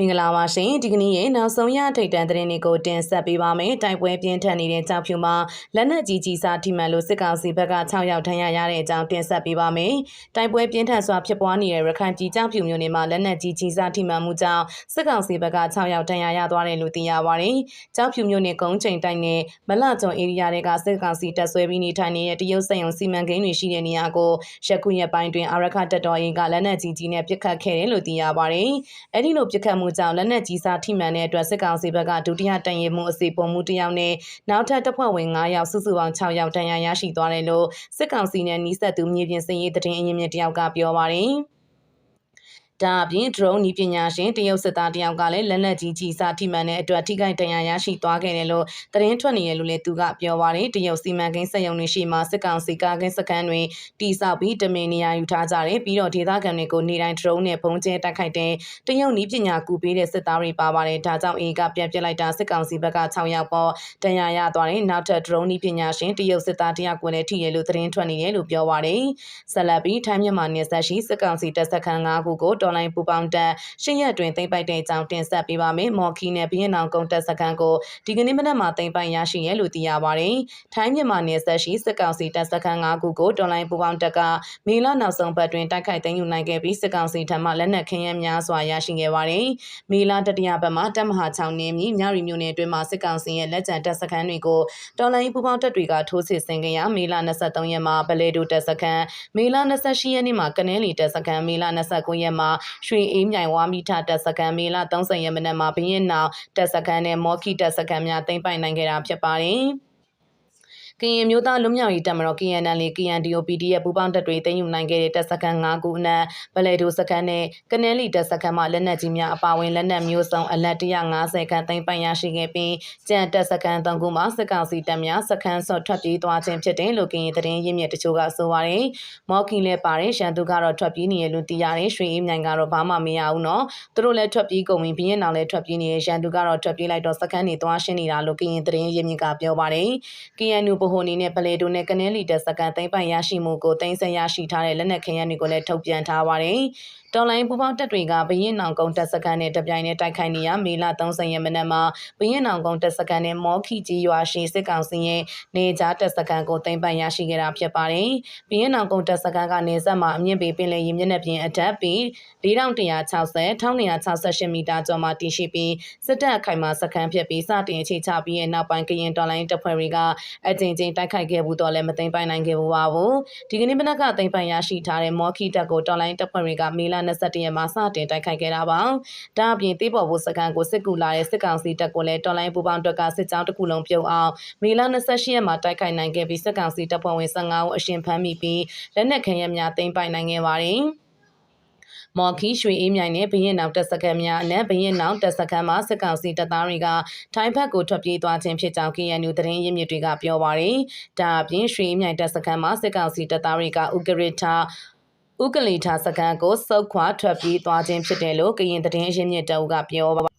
မင်္ဂလာပါရှင်ဒီကနေ့ရဲ့နောက်ဆုံးရထိတ်တန့်သတင်းတွေကိုတင်ဆက်ပေးပါမယ်တိုက်ပွဲပြင်းထန်နေတဲ့ကြောက်ဖြူမှာလက်နက်ကြီးကြီးစားထိမှန်လို့စစ်ကောင်စီဘက်က6ယောက်ထမ်းရရတဲ့အကြောင်းတင်ဆက်ပေးပါမယ်တိုက်ပွဲပြင်းထန်စွာဖြစ်ပွားနေတဲ့ရခိုင်ပြည်ကြောက်ဖြူမြို့နယ်မှာလက်နက်ကြီးကြီးစားထိမှန်မှုကြောင့်စစ်ကောင်စီဘက်က6ယောက်ထမ်းရရသွားတယ်လို့သိရပါတယ်ကြောက်ဖြူမြို့နယ်ကုန်းချိန်တိုင်းနဲ့မလကျွန်းဧရိယာတွေကစစ်ကောင်စီတပ်ဆွဲပြီးနေထိုင်နေတဲ့တရုတ်စက်ရုံစီမံကိန်းတွေရှိတဲ့နေရာကိုရက်ခုရက်ပိုင်းတွင်အာရခတပ်တော်ရင်ကလက်နက်ကြီးကြီးနဲ့ပစ်ခတ်ခဲ့တယ်လို့သိရပါတယ်အဲ့ဒီလိုပစ်ခတ်မှုမှုကြောင့်လက်နက်ကြီးစားထိမှန်တဲ့အတွက်စစ်ကောင်စီဘက်ကဒုတိယတန်ရင်မှုအစီပုံမှုတစ်ယောက်နဲ့နောက်ထပ်တပ်ဖွဲ့ဝင်9ယောက်စုစုပေါင်း6ယောက်တန်ရာရရှိသွားတယ်လို့စစ်ကောင်စီနဲ့နှီးဆက်သူမြေပြင်စည်ရေးတရင်အရင်မြင့်တယောက်ကပြောပါတယ်။ ဒါအပြင် drone ဤပညာရှင်တရုတ်စစ်သားတယောက်ကလည်းလက်နက်ကြီးကြီးစားထိမှန်တဲ့အတွက်ထိခိုက်ဒဏ်ရာရရှိသွားခဲ့တယ်လို့သတင်းထွက်နေရလို့လည်းသူကပြောပါတယ်တရုတ်စီမံကိန်းစက်ရုံတွေရှိမှစစ်ကောင်စီကားကင်းစခန်းတွေတိစောက်ပြီးတမင်နေရာယူထားကြတယ်ပြီးတော့ဒေသခံတွေကိုနေတိုင်း drone နဲ့ပုံကျဲတိုက်ခိုက်တဲ့တရုတ်ဤပညာကူပေးတဲ့စစ်သားတွေပါပါတယ်ဒါကြောင့်အေကပြန်ပြစ်လိုက်တာစစ်ကောင်စီဘက်က6ယောက်ပေါ်ဒဏ်ရာရသွားတယ်နောက်ထပ် drone ဤပညာရှင်တရုတ်စစ်သားတယောက်ကိုလည်းထိရလို့သတင်းထွက်နေတယ်လို့ပြောပါတယ်ဆက်လက်ပြီးထိုင်းမြန်မာနယ်စပ်ရှိစစ်ကောင်စီတပ်စခန်း9ခုကိုတော်လိုင်းပူပေါင်းတပ်ရှင်းရက်တွင်သိမ့်ပိုက်တဲ့အကြောင်းတင်ဆက်ပေးပါမယ်။မော်ခီနဲ့ဘီယန်အောင်ကုန်းတပ်စခန်းကိုဒီကနေ့မနက်မှာသိမ့်ပိုက်ရရှိရလို့သိရပါတယ်။ထိုင်းမြန်မာနယ်စပ်ရှိစစ်ကောင်စီတပ်စခန်း၅ခုကိုတော်လိုင်းပူပေါင်းတပ်ကမေလနောက်ဆုံးပတ်တွင်တိုက်ခိုက်သိမ်းယူနိုင်ခဲ့ပြီးစစ်ကောင်စီထံမှလက်နက်ခင်းရမ်းများစွာရရှိခဲ့ပါတယ်။မေလတတိယပတ်မှာတပ်မဟာ6နေမြမြရီမြို့နယ်အတွင်းမှာစစ်ကောင်စီရဲ့လက်ကျန်တပ်စခန်းတွေကိုတော်လိုင်းပူပေါင်းတပ်တွေကထိုးစစ်ဆင်ခဲ့ရာမေလ23ရက်မှာဗလေဒိုတပ်စခန်းမေလ28ရက်နေ့မှာကနဲလီတပ်စခန်းမေလ29ရက်မှာရွှေအေးမြိုင်ဝါမီထာတပ်စခန်းမေလ30ရက်နေ့မှာဘရင်နောင်တပ်စခန်းနဲ့မော်ခီတပ်စခန်းများတင်ပိုင်နိုင်ခဲ့တာဖြစ်ပါတယ်။ ကရင်မျိုးသားလွတ်မြောက်ရေးတပ်မတော် KNL KNDOPD ရဲ့ပူးပေါင်းတပ်တွေတင်ယူနိုင်ခဲ့တဲ့တပ်စခန်း၅ခုအနက်ဗလဲဒိုစခန်းနဲ့ကနဲလီတပ်စခန်းမှာလက်နက်ကြီးများအပါအဝင်လက်နက်မျိုးစုံအလက်150ခန်းသိမ်းပိုင်ရရှိခဲ့ပြီးကြံတပ်စခန်း၃ခုမှာစစ်ကောင်စီတပ်များစခန်းဆော့ထွက်ပြေးသွားခြင်းဖြစ်တယ်လို့ကရင်သတင်းရင်းမြစ်တချို့ကဆိုပါတယ်။မော်ကီလည်းပါတယ်ရှန်သူကတော့ထွက်ပြေးနေရလို့သိရတယ်ရွှေအေးမြိုင်ကတော့ဘာမှမရဘူးနော်။သူတို့လည်းထွက်ပြေးကုန်ပြီဘင်းရင်အောင်လည်းထွက်ပြေးနေရရှန်သူကတော့ထွက်ပြေးလိုက်တော့စခန်းနေသွားရှင်းနေတာလို့ကရင်သတင်းရင်းမြစ်ကပြောပါတယ်။ KNU ဗဟိုအနေနဲ့ဗလေဒိုနဲ့ကနဲလီတက်စကန်သိမ်းပိုင်ရရှိမှုကိုသိမ်းဆည်းရရှိထားတဲ့လက်နက်ခဲယမ်းတွေကိုလည်းထုတ်ပြန်ထားပါတယ်။ တော်လိုင်းပူပေါင်းတပ်တွေကဘရင်နောင်ကုန်းတပ်စခန်းနဲ့တပြိုင်တည်းတိုက်ခိုက်နေရမေလ30ရက်နေ့မှာဘရင်နောင်ကုန်းတပ်စခန်းနဲ့မော်ခီကြီးရွာရှိစစ်ကောင်စီရဲ့နေကြားတပ်စခန်းကိုသိမ်းပိုင်ရရှိခဲ့တာဖြစ်ပါတယ်။ဘရင်နောင်ကုန်းတပ်စခန်းကနေဆက်မှာအမြင့်ပေပင်လယ်ရင်မျက်နှာပြင်အထက်ပြီး4160 1268မီတာကျော်မှာတည်ရှိပြီးစစ်တပ်အခိုင်မာစခန်းဖြစ်ပြီးစတင်အခြေချပြီးရဲ့နောက်ပိုင်းကရင်တော်လိုင်းတပ်ဖွဲ့တွေကအကြိမ်ကြိမ်တိုက်ခိုက်ခဲ့ဘူးတော့လည်းမသိမ်းပိုင်နိုင်ခဲ့ဘူးပါဘူး။ဒီကနေ့မနက်ကသိမ်းပိုင်ရရှိထားတဲ့မော်ခီတပ်ကိုတော်လိုင်းတပ်ဖွဲ့တွေကမေလ21ရက်မှာစတင်တိုက်ခိုက်ခဲ့တာပါ။ဒါအပြင်တေးပေါ်ဘုစကန်ကိုစစ်ကူလာတဲ့စစ်ကောင်စီတပ်ကိုလည်းတော်လိုင်းပူပေါင်းတွက်ကစစ်ကြောင်းတစ်ခုလုံးပြုတ်အောင်မေလ28ရက်မှာတိုက်ခိုက်နိုင်ခဲ့ပြီးစစ်ကောင်စီတပ်ဖွဲ့ဝင်15ဦးအရှင်ဖမ်းမိပြီးလက်နက်ခဲယမ်းများသိမ်းပိုက်နိုင်ခဲ့ပါတယ်။မော်ခီရွှေအေးမြိုင်နဲ့ဘရင်နောင်တပ်စခန်းများအနက်ဘရင်နောင်တပ်စခန်းမှာစစ်ကောင်စီတပ်သားတွေကထိုင်းဘက်ကိုထွက်ပြေးသွားခြင်းဖြစ်ကြောင်း KNU သတင်းရင်းမြစ်တွေကပြောပါရယ်။ဒါအပြင်ရွှေအေးမြိုင်တပ်စခန်းမှာစစ်ကောင်စီတပ်သားတွေကဥကရထ ဥကလီထာစကန်ကိုစုတ်ခွာထွက်ပြေးသွားခြင်းဖြစ်တယ်လို့ကရင်သတင်းအရင်းမြစ်တအုပ်ကပြောပါ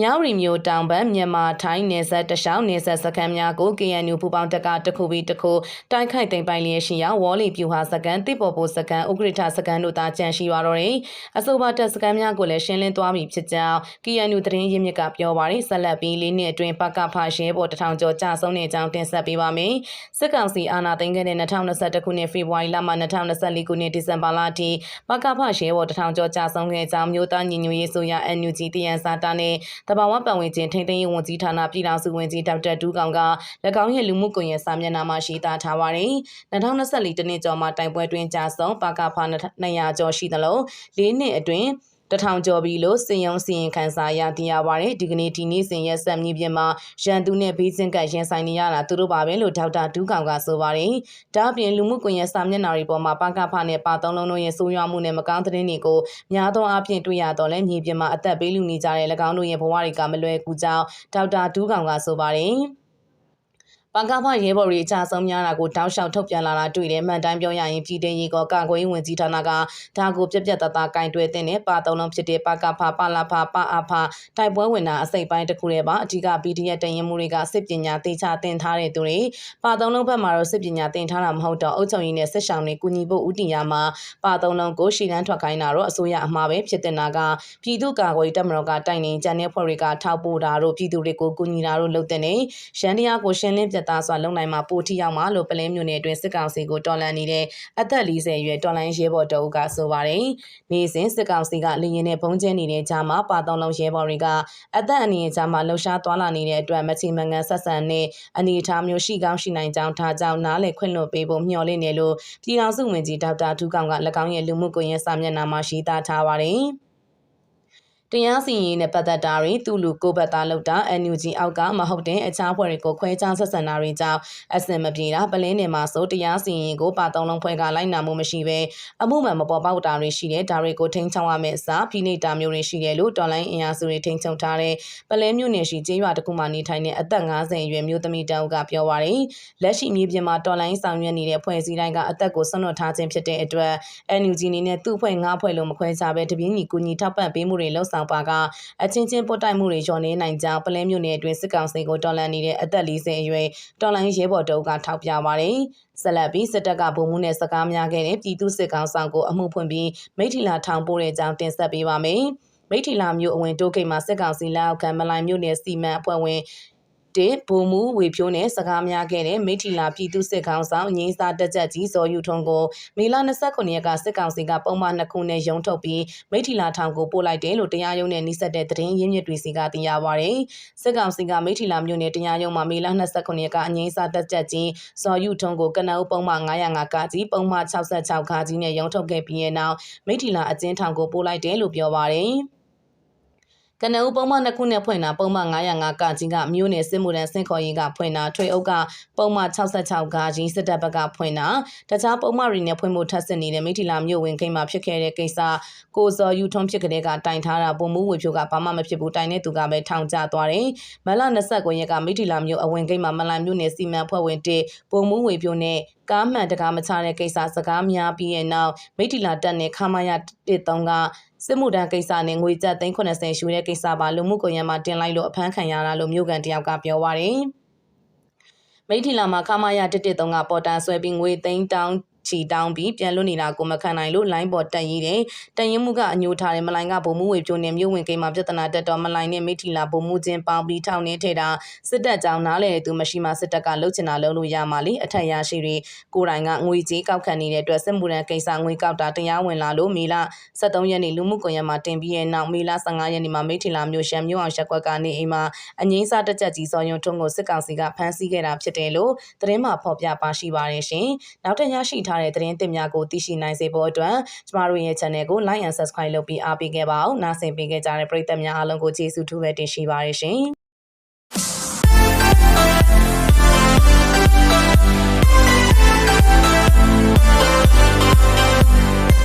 မြောက်ရီမျိုးတောင်ပန်းမြန်မာထိုင်းနယ်စပ်တခြားနယ်စပ်စခန်းများကို KNU ပူပေါင်းတပ်ကတခုပြီးတခုတိုက်ခိုက်သိမ်းပိုင်လျက်ရှိရာဝေါ်လီပြူဟာစကန်တိပေါ်ပိုစကန်ဥက္ကဋ္ဌစကန်တို့သာကြန့်ရှိရတော့တယ်။အဆိုပါတပ်စကန်များကိုလည်းရှင်းလင်းသွားပြီဖြစ်ကြောင်း KNU သတင်းရင်းမြစ်ကပြောပါရယ်ဆက်လက်ပြီးလေးနှစ်အတွင်းပကဖရဲပေါ်တထောင်ကျော်ကြာဆုံးတဲ့အကြောင်းတင်ဆက်ပေးပါမယ်။စစ်ကောင်စီအာဏာသိမ်းခဲ့တဲ့2021ခုနှစ်ဖေဖော်ဝါရီလမှ2024ခုနှစ်ဒီဇင်ဘာလအထိပကဖရဲပေါ်တထောင်ကျော်ကြာဆုံးခဲ့ကြောင်းမျိုးသားညီညွတ်ရေးဆိုရ NUG တရန်စာတာနဲ့တဘာဝပတ်ဝန်းကျင်ထိန်းသိမ်းရေးဝန်ကြီးဌာနပြည်ထောင်စုဝန်ကြီးဒေါက်တာဒူးကောင်က၎င်းရဲ့လူမှုကွန်ရက်စာမျက်နှာမှာရေးသားထားပါတယ်။2024တနှစ်ကျော်မှာတိုင်ပွဲတွင်ကြာဆုံးပါကဖာ200ကျော်ရှိသလို၄နှစ်အတွင်း တထောင်ကျော်ပြီလို့စင်ယုံစင်ရင်ခန်းစာရသိရပါတယ်ဒီကနေ့ဒီနေ့စင်ရဲ့ဆက်မြင့်ပြမှာရန်သူနဲ့ဘေးစင်ကရင်ဆိုင်နေရတာသူတို့ပါပဲလို့ဒေါက်တာဒူးကောင်ကဆိုပါတယ်ဒါအပြင်လူမှုကွန်ရက်စာမျက်နှာတွေပေါ်မှာပကဖနဲ့ပါသုံးလုံးတို့ရဲ့ဆိုးရွားမှုနဲ့မကောင်းတဲ့တွေကိုများသောအားဖြင့်တွေ့ရတော့လဲမြေပြင်မှာအသက်ပေးလူနေကြတဲ့၎င်းတို့ရဲ့ဘဝတွေကမလွယ်ကူကြောင်းဒေါက်တာဒူးကောင်ကဆိုပါတယ် ပကဖရဲဘော်တွေအကြဆုံးများတာကိုတောက်လျှောက်ထုတ်ပြန်လာတာတွေ့တယ်။မှန်တိုင်းပြောရရင်ပြည်တင်ရီကောကာကွယ်ရေးဝန်ကြီးဌာနကဒါကိုပြက်ပြက်တသားကင်တွယ်တင်တဲ့ပါသုံးလုံးဖြစ်တဲ့ပကဖပလာဖပအဖတိုက်ပွဲဝင်တာအစိပ်ပိုင်းတစ်ခုတည်းပါအဓိက PDF တရင်မှုတွေကစစ်ပညာသေချာသင်ထားတဲ့သူတွေပါသုံးလုံးဘက်မှာတော့စစ်ပညာသင်ထားတာမဟုတ်တော့အုပ်ချုပ်ရေးနဲ့စစ်ဆောင်တွေကူညီဖို့ဦးတည်ရမှာပါသုံးလုံးကိုရှီလန်းထွက်ခိုင်းတာတော့အစိုးရအမှားပဲဖြစ်တဲ့နာကပြည်သူ့ကာကွယ်ရေးတပ်မတော်ကတိုင်နေကြတဲ့ဖွဲ့တွေကထောက်ပို့တာတို့ပြည်သူတွေကိုကူညီတာတို့လုပ်တဲ့နေရန်တရားကိုရှင်းလင်းပြသစွာလုံနိုင်မှာပိုထိရောက်မှာလို့ပလဲမျိုးနယ်အတွင်းစစ်ကောင်စီကိုတော်လှန်နေတဲ့အသက်40ရွယ်တော်လိုင်းရဲဘော်တအုပ်ကဆိုပါတယ်။နေ့စဉ်စစ်ကောင်စီကလေရင်နဲ့ဘုံကျဲနေတဲ့ကြားမှာပါတောင်းလုံးရဲဘော်တွေကအသက်အန္တရာယ်ကြားမှာလှုပ်ရှားသွားလာနေတဲ့အတွက်မချီမငန်ဆက်ဆံတဲ့အနေအထားမျိုးရှိကောင်းရှိနိုင်ကြောင်းထားကြောင်းနားလည်ခွင့်လွှတ်ပေးဖို့မျှော်လင့်နေလို့ပြည်ထောင်စုဝန်ကြီးဒေါက်တာထူးကောင်က၎င်းရဲ့လူမှုကွန်ရက်စာမျက်နှာမှာရှိသားထားပါတယ်။ တရားစီရင်နဲ့ပတ်သက်တာတွေသူ့လူကိုဘက်သားလောက်တာ NUG အောက်ကမဟုတ်တဲ့အခြားဖွဲ့တွေကိုခွဲခြားဆက်ဆံတာတွေကြောင့်အစင်မပြေတာပလင်းနေမှာဆိုတရားစီရင်ကိုပါတုံးလုံးဖွဲ့ကလိုက်နာမှုမရှိဘဲအမှုမှန်မပေါ်ပေါက်တာတွေရှိတဲ့ဒါတွေကိုထိန်းချောင်းရမယ့်အစားဖိနေတာမျိုးတွေရှိတယ်လို့တော်လိုင်းအင်အားစုတွေထိန်းချုပ်ထားတဲ့ပလင်းမျိုးနယ်ရှိကျေးရွာတစ်ခုမှနေထိုင်တဲ့အသက်50အရွယ်မျိုးသမီးတောက်ကပြောပါရယ်လက်ရှိမြေပြင်မှာတော်လိုင်းဆောင်ရွက်နေတဲ့ဖွဲ့စည်းတိုင်းကအသက်ကိုဆွန့်လွတ်ထားခြင်းဖြစ်တဲ့အတွက် NUG အနေနဲ့သူ့ဖွဲ့ငါးဖွဲ့လို့မခွဲခြားဘဲတပြင်းညီကူညီထောက်ပံ့ပေးမှုတွေလှုပ်ဆောင်ပါကအချင်းချင်းပုတ်တိုက်မှုတွေလျော်နေနိုင်ကြောင်းပလဲမြို့နယ်အတွင်းစစ်ကောင်စီကိုတော်လှန်နေတဲ့အသက်40အရွယ်တော်လှန်ရဲဘော်တုပ်ကထောက်ပြပါတယ်။ဆက်လက်ပြီးစစ်တပ်ကဗိုလ်မှူးနဲ့စကားများခဲ့တဲ့ပြည်သူစစ်ကောင်ဆောင်ကိုအမှုဖွင့်ပြီးမိထီလာထောင်ပို့တဲ့အကြောင်းတင်ဆက်ပေးပါမယ်။မိထီလာမျိုးအဝင်တိုးခိတ်မှာစစ်ကောင်စီလက်အောက်ခံမလိုင်မျိုးနယ်စီမံအဖွဲ့ဝင် တဲ့ဘုံမူဝေဖြိုးနဲ့စကားများခဲ့တဲ့မိထီလာပြည်သူစစ်ကောင်ဆောင်ငင်းစားတက်ကြကြီးဇော်ယူထုံကိုမေလ29ရက်ကစစ်ကောင်စီကပုံမှန်နှစ်ခုနဲ့ရုံထုတ်ပြီးမိထီလာထောင်ကိုပို့လိုက်တယ်လို့တရားရုံးနဲ့နှိစက်တဲ့သတင်းရင်းမြစ်တွေစီကသိရပါဗျ။စစ်ကောင်စီကမိထီလာမြို့နယ်တရားရုံးမှာမေလ29ရက်ကအငင်းစားတက်ကြကြီးဇော်ယူထုံကိုကနအုပ်ပုံမှန်905ကကြီးပုံမှန်66ခါကြီးနဲ့ရုံထုတ်ခဲ့ပြီးတဲ့နောက်မိထီလာအကျဉ်းထောင်ကိုပို့လိုက်တယ်လို့ပြောပါဗျ။ ကနဦးပုံမှန်နှစ်ခုနဲ့ဖွင့်တာပုံမှန်905ကကြီးကမြို့နယ်စစ်မှုထမ်းစင်ခေါ်ရေးကဖွင့်တာထွေအုပ်ကပုံမှန်66ကကြီးစစ်တပ်ဘက်ကဖွင့်တာတခြားပုံမှန်တွေနဲ့ဖွင့်ဖို့ထပ်ဆင့်နေတဲ့မိထီလာမြို့ဝင်ခိမ်းမှာဖြစ်ခဲ့တဲ့ကိစ္စကိုစော်ယူထုံးဖြစ်ကလေးကတိုင်ထားတာပုံမှုဝေဖြိုးကဘာမှမဖြစ်ဘူးတိုင်တဲ့သူကပဲထောင်ကျသွားတယ်မလ29ရက်ကမိထီလာမြို့အဝင်ခိမ်းမှာမလန်မြို့နယ်စီမံဖွဲ့ဝင်တေပုံမှုဝေဖြိုးနဲ့ကားမှန်တကားမချတဲ့ကိစ္စစကားများပြီးရဲ့နောက်မိထီလာတက်နဲ့ခမာရ13က စစ်မှုထမ်းကိစ္စနဲ့ငွေကျပ်380ရှူတဲ့ကိစ္စပါလူမှုကွန်ရက်မှာတင်လိုက်လို့အဖမ်းခံရတာလို့မြို့ကန်တယောက်ကပြောပါရယ်မိထီလာမှာခမာရ113ကပေါ်တာဆွဲပြီးငွေသိန်းတောင်း ချီတောင်းပြီးပြန်လွတ်နေတာကိုမခံနိုင်လို့လိုင်းပေါ်တက်ရည်တယ်။တန်ရင်မှုကအညိုထားတဲ့မလိုင်းကဗိုလ်မှုဝေပြိုနေမြို့ဝင်ကိန်းမှာပြဿနာတက်တော့မလိုင်းနဲ့မိထီလာဗိုလ်မှုချင်းပေါင်းပြီးထောင်နေထဲတာစစ်တပ်ကြောင်နားလေသူမရှိမှစစ်တပ်ကလှုပ်ချင်တာလှုပ်လို့ရမှာလေအထက်ရရှိတွေကိုယ်တိုင်ကငွေကြေးကောက်ခံနေတဲ့အတွက်စစ်မှုရန်ကိစ္စငွေကောက်တာတရားဝင်လာလို့မေလ23ရက်နေ့လူမှုကွန်ရက်မှာတင်ပြီးရဲ့နောက်မေလ15ရက်နေ့မှာမိထီလာမြို့ရှမ်းမြို့အောင်ရက်ကွက်ကနေအိမ်မှာအငိမ့်စားတက်ကြကြီးစော်ရုံထုံးကိုစစ်ကောင်စီကဖမ်းဆီးခဲ့တာဖြစ်တယ်လို့သတင်းမှာဖော်ပြပါရှိပါတယ်ရှင်။နောက်ထပ်ရရှိထားထားတဲ့သတင်းသစ်များကိုသိရှိနိုင်စေဖို့အတွက်ကျမတို့ရဲ့ channel ကို like and subscribe လုပ်ပြီးအားပေးခဲ့ပါအောင်နားဆင်ပေးခဲ့ကြတဲ့ပရိသတ်များအားလုံးကိုကျေးဇူးထူးပဲတင်ရှိပါရရှင်။